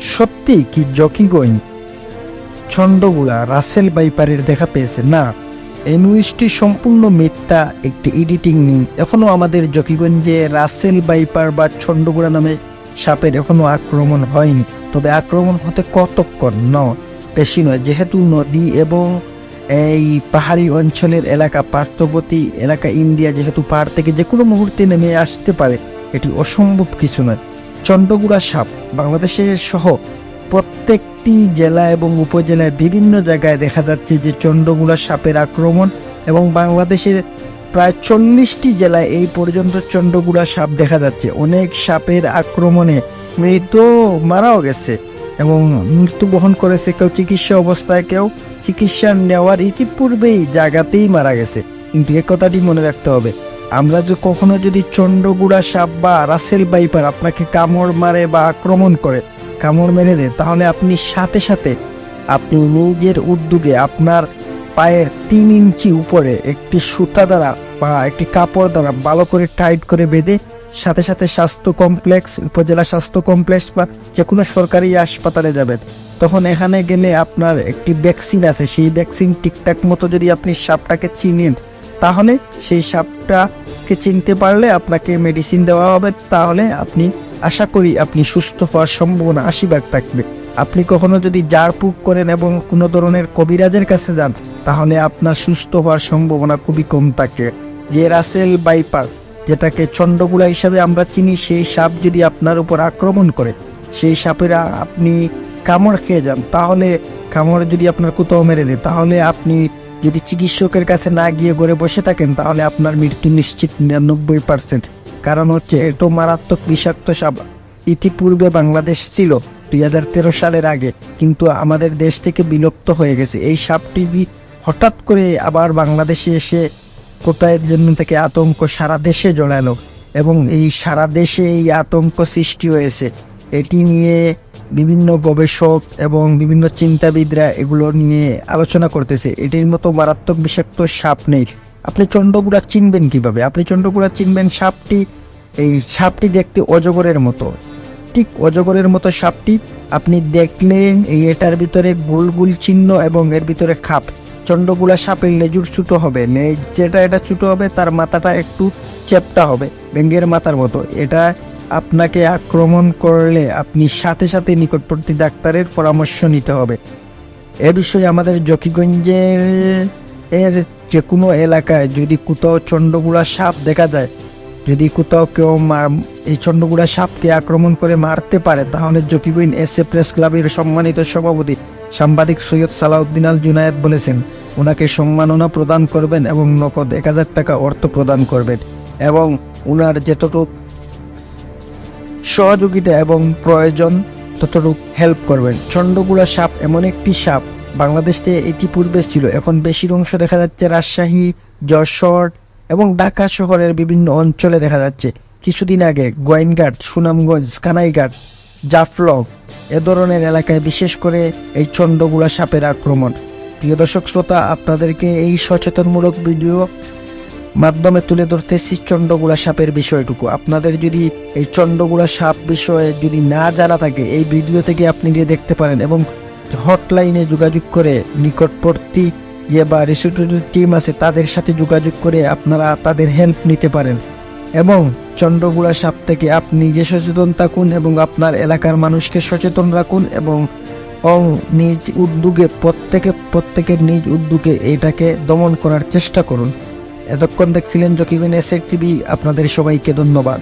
সত্যি কি জকি জকিগঞ্জ ছন্দগুলা রাসেল বাইপারের দেখা পেয়েছে। না, এই নিউজটি সম্পূর্ণ মিথ্যা একটি এডিটিং নিউজ এখনও আমাদের জকিগঞ্জে রাসেল বাইপার বা ছন্দগুড়া নামে সাপের এখনও আক্রমণ হয়নি। তবে আক্রমণ হতে কতক্ষণ? ন, বেশি নয়। যেহেতু নদী এবং এই পাহাড়ি অঞ্চলের এলাকা, পার্শ্ববর্তী এলাকা ইন্ডিয়া যেহেতু পাহাড় থেকে যে কোনো মুহূর্তে নেমে আসতে পারে, এটি অসম্ভব কিছু নয়। চন্ডগুড়া সাপ বাংলাদেশের সহ প্রত্যেকটি জেলা এবং উপজেলায় বিভিন্ন জায়গায় দেখা যাচ্ছে যে চন্ডগুড়া সাপের আক্রমণ এবং বাংলাদেশের প্রায় চল্লিশটি জেলায় এই পর্যন্ত চন্ডগুড়া সাপ দেখা যাচ্ছে। অনেক সাপের আক্রমণে মৃত মারাও গেছে এবং মৃত্যুবরণ করেছে কেউ চিকিৎসা অবস্থায়, কেউ চিকিৎসা নেওয়ার ইতিপূর্বেই জায়গাতেই মারা গেছে। কিন্তু এ কথাটি মনে রাখতে হবে আমরা যে কখনো যদি চন্ডগুড়া সাপ বা রাসেল বাইপার আপনাকে কামড় মারে বা আক্রমণ করে, কামড় মেরে দেয়, তাহলে আপনি সাথে সাথে আপনি নিজের উদ্যোগে আপনার পায়ের তিন ইঞ্চি উপরে একটি সুতা দ্বারা বা একটি কাপড় দ্বারা ভালো করে টাইট করে বেঁধে, সাথে সাথে স্বাস্থ্য কমপ্লেক্স, উপজেলা স্বাস্থ্য কমপ্লেক্স বা যে কোনো সরকারি হাসপাতালে যাবেন, তখন এখানে গেলে আপনার একটি ভ্যাকসিন আছে, সেই ভ্যাকসিন ঠিকঠাক মতো যদি আপনি সাপটাকে চিনেন, তাহলে সেই সাপটাকে চিনতে পারলে আপনাকে মেডিসিন দেওয়া হবে, তাহলে আপনি, আশা করি আপনি সুস্থ হওয়ার সম্ভাবনা আশি ভাগ থাকবে। আপনি কখনো যদি জারপুক করেন এবং কোনো ধরনের কবিরাজের কাছে যান, তাহলে আপনার সুস্থ হওয়ার সম্ভাবনা খুবই কম থাকে। যে রাসেল বাইপার, যেটাকে চন্ডগুলা হিসাবে আমরা চিনি, সেই সাপ যদি আপনার উপর আক্রমণ করে, সেই সাপেরা আপনি কামড় খেয়ে যান, তাহলে কামড় যদি আপনার কোথাও মেরে দেয়, তাহলে আপনি যদি চিকিৎসকের কাছে না গিয়ে ঘরে বসে থাকেন, তাহলে আপনার মৃত্যু নিশ্চিত নিরানব্বই পার্সেন্ট কারণ হচ্ছে এত মারাত্মক বিষাক্ত সাপ ইতিপূর্বে বাংলাদেশ ছিল দুই হাজার তেরো সালের আগে, কিন্তু আমাদের দেশ থেকে বিলুপ্ত হয়ে গেছে। এই সাপটি হঠাৎ করে আবার বাংলাদেশে এসে কোথায় জন্য থেকে আতঙ্ক সারা দেশে জড়ালো? এবং এই সারা দেশে এই আতঙ্ক সৃষ্টি হয়েছে। এটি নিয়ে বিভিন্ন গবেষক এবং বিভিন্ন চিন্তাবিদরা এগুলো নিয়ে আলোচনা করতেছে। এটির মতো মারাত্মক বিষাক্ত সাপ নেই। আপনি চন্দ্রগুড়া চিনবেন কীভাবে? আপনি চন্দ্রগুড়া চিনবেন সাপটি, এই সাপটি দেখতে অজগরের মতো। ঠিক অজগরের মতো সাপটি আপনি দেখলেন এই এটার ভিতরে গোল গোল চিহ্ন এবং এর ভিতরে খাপ। চন্ডগুলা সাপের লেজুর ছোটো হবে। লেজ যেটা এটা ছুটো হবে, তার মাথাটা একটু চেপটা হবে ব্যাঙ্গের মাথার মতো। এটা আপনাকে আক্রমণ করলে আপনি সাথে সাথে নিকটবর্তী ডাক্তারের পরামর্শ নিতে হবে। এ বিষয়ে আমাদের জকিগঞ্জের এর যে কোনো এলাকায় যদি কোথাও চন্ডগুড়া সাপ দেখা যায়, যদি কোথাও কেউ এই চন্ডগুড়া সাপকে আক্রমণ করে মারতে পারে, তাহলে জকিগঞ্জ এস এ প্রেস ক্লাবের সম্মানিত সভাপতি সাংবাদিক সৈয়দ সালাউদ্দিন আল জুনায়েদ বলেছেন, ওনাকে সম্মাননা প্রদান করবেন এবং নগদ এক হাজার টাকা অর্থ প্রদান করবেন এবং ওনার যেতটুকু সহযোগিতা এবং প্রয়োজন ততটুকু হেল্প করবেন। চন্ডগুড়া সাপ এমন একটি সাপ। বাংলাদেশে এটি পূর্বে ছিল। এখন বেশির অংশ দেখা যাচ্ছে রাজশাহী, যশোর এবং ঢাকা শহরের বিভিন্ন অঞ্চলে দেখা যাচ্ছে। কিছুদিন আগে গোয়েনঘাট, সুনামগঞ্জ, কানাইঘাট, জাফলং এ ধরনের এলাকায় বিশেষ করে এই চন্ডগুড়া সাপের আক্রমণ। প্রিয় দর্শক, শ্রোতা, আপনাদেরকে এই সচেতনমূলক ভিডিও মাধ্যমে তুলে ধরতেছি চন্ডগুড়া সাপের বিষয়টুকু। আপনাদের যদি এই চন্ডগুড়া সাপ বিষয়ে যদি না জানা থাকে, এই ভিডিও থেকে আপনি গিয়ে দেখতে পারেন এবং হটলাইনে যোগাযোগ করে নিকটবর্তী যে বা রিসিউটিভ টিম আছে, তাদের সাথে যোগাযোগ করে আপনারা তাদের হেল্প নিতে পারেন। এবং চন্দ্রগুড়া সাপ থেকে আপনি নিজে সচেতন থাকুন এবং আপনার এলাকার মানুষকে সচেতন রাখুন এবং নিজ উদ্যোগে, প্রত্যেকে, প্রত্যেকের নিজ উদ্যোগে এটাকে দমন করার চেষ্টা করুন। এতক্ষণ দেখছিলেন জকিবিন এস টিভি। আপনাদের সবাইকে ধন্যবাদ।